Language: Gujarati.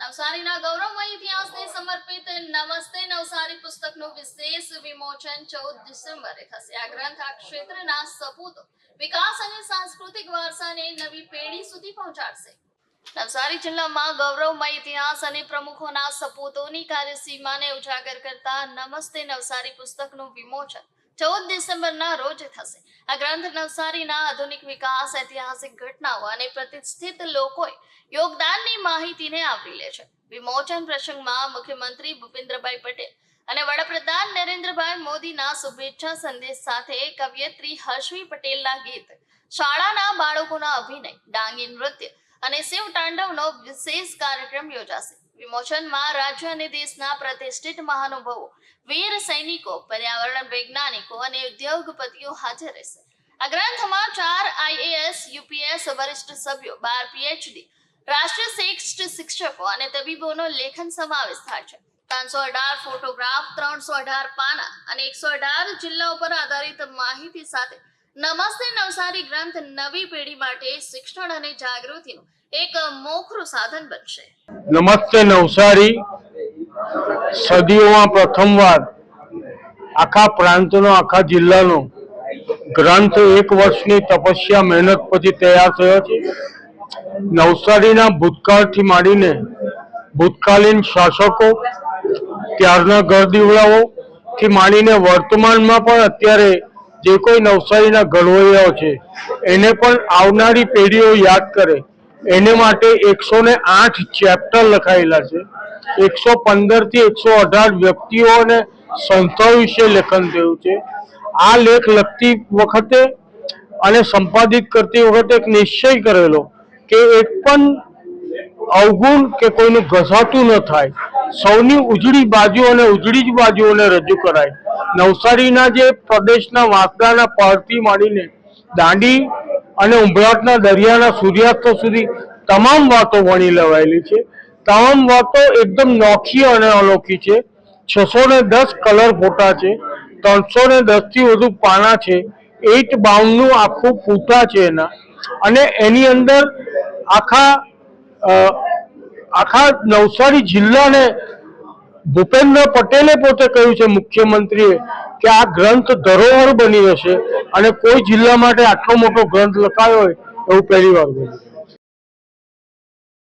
નવસારીના ગૌરવમય ઇતિહાસને સમર્પિત નમસ્તે નવસારી પુસ્તકનું વિશેષ વિમોચન ચૌદ ડિસેમ્બરે થશે. આ ગ્રંથ આ ક્ષેત્રના સપૂતો વિકાસ અને સાંસ્કૃતિક વારસાને નવી પેઢી સુધી પહોંચાડશે. નવસારી જિલ્લામાં ગૌરવમય ઇતિહાસ અને પ્રમુખોના સપૂતોની કાર્યસીમાને ઉજાગર કરતા નમસ્તે નવસારી પુસ્તકનું વિમોચન ચૌદ ડિસેમ્બરના રોજ થશે. આ ગ્રંથ નવસારીના આધુનિક વિકાસ, ઐતિહાસિક ઘટનાઓ અને પ્રતિષ્ઠિત લોકોએ યોગદાનની માહિતીને આવરી લે છે. વિમોચન પ્રસંગમાં મુખ્યમંત્રી ભૂપેન્દ્રભાઈ પટેલ અને વડાપ્રધાન નરેન્દ્રભાઈ મોદીના શુભેચ્છા સંદેશ સાથે કવિયત્રી હર્ષવી પટેલના ગીત, શાળાના બાળકોના અભિનય, ડાંગી નૃત્ય અને શિવ તાંડવનો વિશેષ કાર્યક્રમ યોજાશે. વિમોચનમાં રાજ્ય અને દેશના પ્રતિષ્ઠિત મહાનુભાવો, વીર સૈનિકો, પર્યાવરણ વૈજ્ઞાનિકો અને ઉદ્યોગપતિઓ હાજર રહેશે. આ ગ્રંથમાં ચાર આઈએએસ યુપીએસ વરિષ્ઠ સભ્યો, બાર પીએચડી રાષ્ટ્રીય શ્રેષ્ઠ શિક્ષકો અને તબીબોનો લેખન સમાવેશ થાય છે. ત્રણસો અઢાર ફોટોગ્રાફ, ત્રણસો અઢાર પાના અને એકસો અઢાર જિલ્લા પર આધારિત માહિતી સાથે નમસ્તે નવસારી ગ્રંથ નવી પેઢી માટે શિક્ષણ અને જાગૃતિનું એક મોખરું સાધન બનશે. નમસ્તે નવસારી. સદીઓમાં પ્રથમવાર આખા પ્રાંતનો, આખા જિલ્લાનો ગ્રંથ એક વર્ષની તપસ્યા, મહેનત પછી તૈયાર થયો છે. નવસારીના ભૂતકાળથી માંડીને ભૂતકાલીન શાસકો, ત્યારના ગરદીવડાઓ થી માંડીને વર્તમાનમાં પણ અત્યારે જે કોઈ નવસારીના ઘડવૈયાઓ છે, એને પણ આવનારી પેઢીઓ યાદ કરે. એને માટે એકસો ને આઠ ચેપ્ટર લખાયેલા છે. એકસો પંદરથી એકસો અઢાર વ્યક્તિઓ અને સંસ્થાઓ વિશે લેખન થયું છે. આ લેખ લખતી વખતે અને સંપાદિત કરતી વખતે એક નિશ્ચય કરેલો કે એક પણ અવગુણ કે કોઈનું ઘસાતું ન થાય. સૌની ઉજળી બાજુ અને ઉજળી જ બાજુઓને રજૂ કરાય. નવસારીના જે પ્રદેશના વાંસદાના પહાડથી માંડીને દાંડી અને ઉંબરાટના દરિયાના સૂર્યાસ્ત સુધી તમામ વાતો વણી લેવાયેલી છે. તમામ વાતો એકદમ નોખી અને અનોખી છે. છસો ને દસ કલર ફોટા છે. ત્રણસો ને દસથી વધુ પાના છે. એટ બાઉન્ડનું આખું ફૂટા છે એના. અને એની અંદર આખા આખા નવસારી જિલ્લાને ભૂપેન્દ્ર પટેલે પોતે કહ્યું છે મુખ્યમંત્રીએ કે આ ગ્રંથ ધરોહર બની જશે અને કોઈ જિલ્લા માટે આટલો મોટો ગ્રંથ લખાયો હોય એવું પહેલી વાર બન્યું.